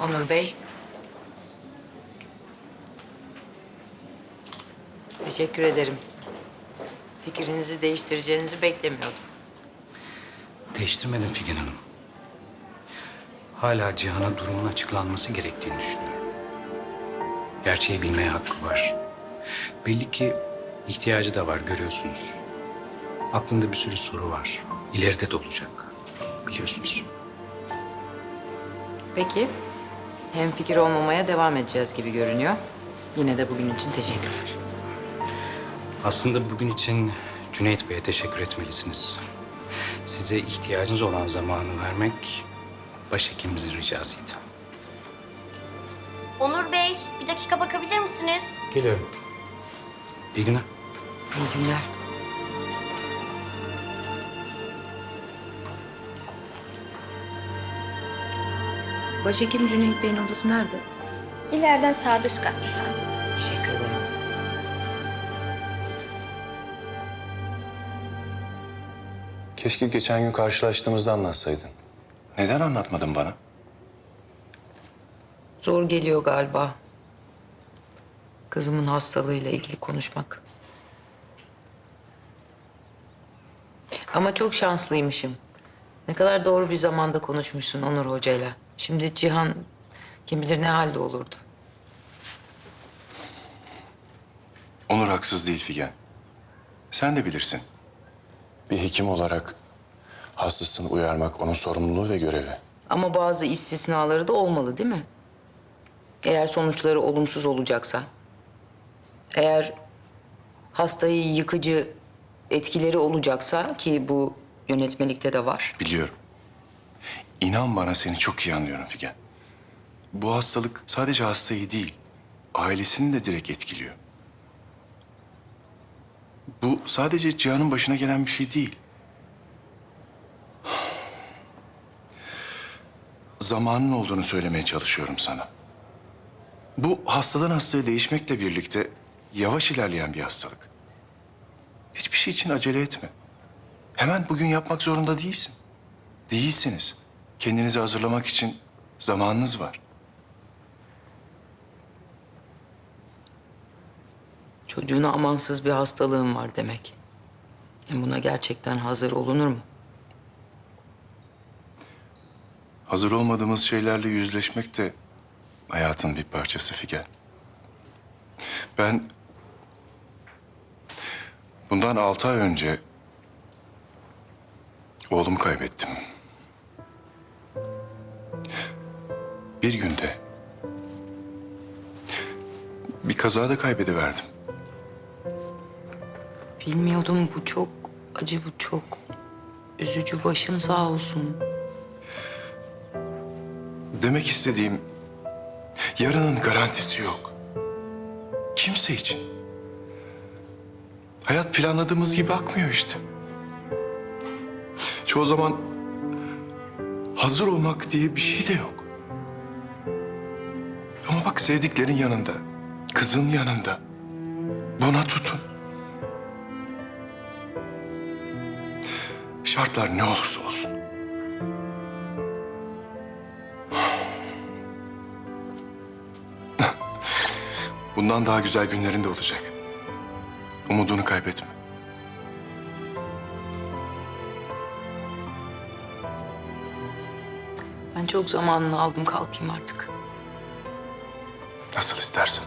Onur Bey. Teşekkür ederim. Fikrinizi değiştireceğinizi beklemiyordum. Değiştirmedim Figen Hanım. Hala Cihan'a durumun açıklanması gerektiğini düşünüyorum. Gerçeği bilmeye hakkı var. Belli ki ihtiyacı da var görüyorsunuz. Aklında bir sürü soru var. İleride de olacak. Biliyorsunuz. Peki. Hem fikir olmamaya devam edeceğiz gibi görünüyor. Yine de bugün için teşekkürler. Aslında bugün için Cüneyt Bey'e teşekkür etmelisiniz. Size ihtiyacınız olan zamanı vermek başhekimimizin ricasıydı. Onur Bey, bir dakika bakabilir misiniz? Geliyorum. İyi günler. İyi günler. Başhekim Cüneyt Bey'in odası nerede? İleriden sağ dış kat efendim. Teşekkür ederim. Keşke geçen gün karşılaştığımızda anlatsaydın. Neden anlatmadın bana? Zor geliyor galiba. Kızımın hastalığıyla ilgili konuşmak. Ama çok şanslıymışım. Ne kadar doğru bir zamanda konuşmuşsun Onur Hoca'yla. Şimdi Cihan kim bilir ne halde olurdu. Onur haksız değil Figen. Sen de bilirsin. Bir hekim olarak hastasını uyarmak onun sorumluluğu ve görevi. Ama bazı istisnaları da olmalı değil mi? Eğer sonuçları olumsuz olacaksa. Eğer hastayı yıkıcı etkileri olacaksa ki bu yönetmelikte de var. Biliyorum. İnan bana seni çok iyi anlıyorum Figen. Bu hastalık sadece hastayı değil, ailesini de direkt etkiliyor. Bu sadece Cihan'ın başına gelen bir şey değil. Zamanın olduğunu söylemeye çalışıyorum sana. Bu hastalığın hastaya değişmekle birlikte yavaş ilerleyen bir hastalık. Hiçbir şey için acele etme. Hemen bugün yapmak zorunda değilsin. Değilsiniz. Kendinizi hazırlamak için zamanınız var. Çocuğuna amansız bir hastalığın var demek. Buna gerçekten hazır olunur mu? Hazır olmadığımız şeylerle yüzleşmek de hayatın bir parçası Figen. Ben bundan altı ay önce oğlumu kaybettim. Bir günde bir kazada kaybediverdim. Bilmiyordum bu çok acı bu çok üzücü başın sağ olsun. Demek istediğim yarının garantisi yok. Kimse için. Hayat planladığımız gibi akmıyor işte. Çoğu zaman hazır olmak diye bir şey de yok. Ama bak sevdiklerin yanında, kızın yanında. Buna tutun. Şartlar ne olursa olsun. Bundan daha güzel günlerin de olacak. Umudunu kaybetme. Ben çok zamanını aldım kalkayım artık. Nasıl istersen.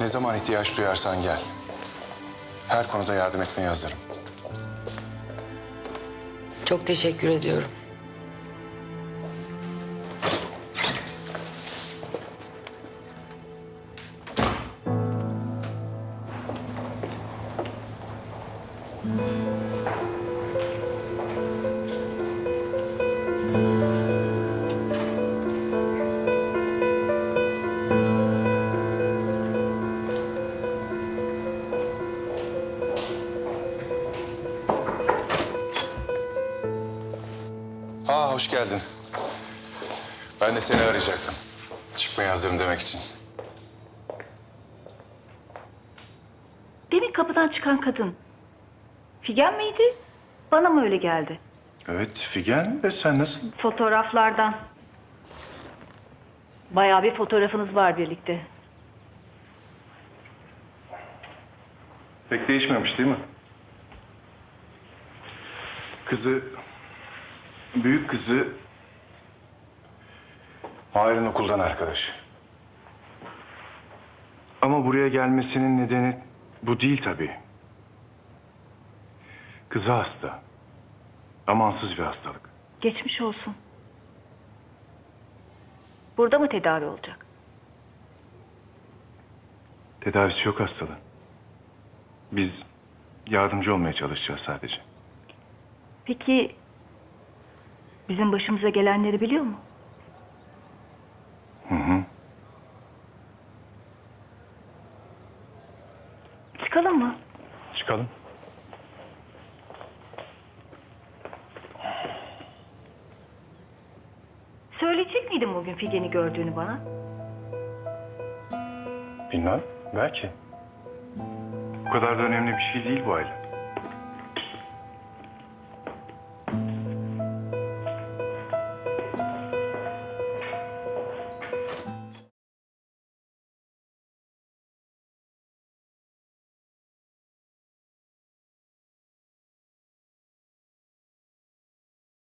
Ne zaman ihtiyaç duyarsan gel. Her konuda yardım etmeye hazırım. Çok teşekkür ediyorum. Aa hoş geldin. Ben de seni arayacaktım. Çıkmaya hazırım demek için. Demin kapıdan çıkan kadın. Figen miydi? Bana mı öyle geldi? Evet Figen ve sen nasıl? Fotoğraflardan. Bayağı bir fotoğrafınız var birlikte. Pek değişmemiş değil mi? Kızı, büyük kızı Mahir'in okuldan arkadaş. Ama buraya gelmesinin nedeni bu değil tabii. Kızı hasta. Amansız bir hastalık. Geçmiş olsun. Burada mı tedavi olacak? Tedavisi yok hastalığın. Biz yardımcı olmaya çalışacağız sadece. Peki bizim başımıza gelenleri biliyor mu? Hı hı. Çıkalım mı? Çıkalım. Söyleyecek miydin bugün Figen'i gördüğünü bana? Bilmem. Belki. Bu kadar da önemli bir şey değil bu aile.